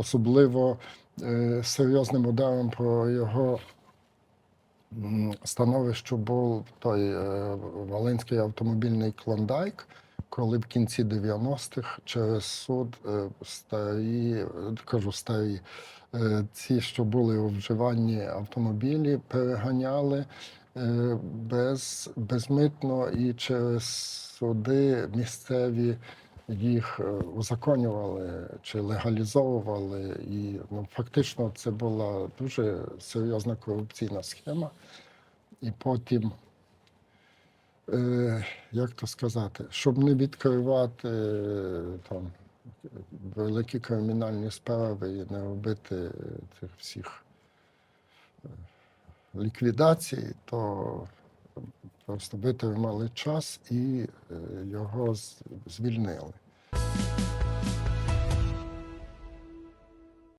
особливо е, серйозним ударом по його м, становищу був той е, Волинський автомобільний клондайк, коли в кінці 90-х через суд е, старі, кажу старі, ці, що були у вживанні автомобілі, переганяли без, безмитно і через суди місцеві їх е, узаконювали чи легалізовували. І ну, фактично це була дуже серйозна корупційна схема. І потім, е, як то сказати, щоб не відкривати е, там великі кримінальні справи і не робити е, цих всіх ліквідацій, то просто витримали час і е, його звільнили.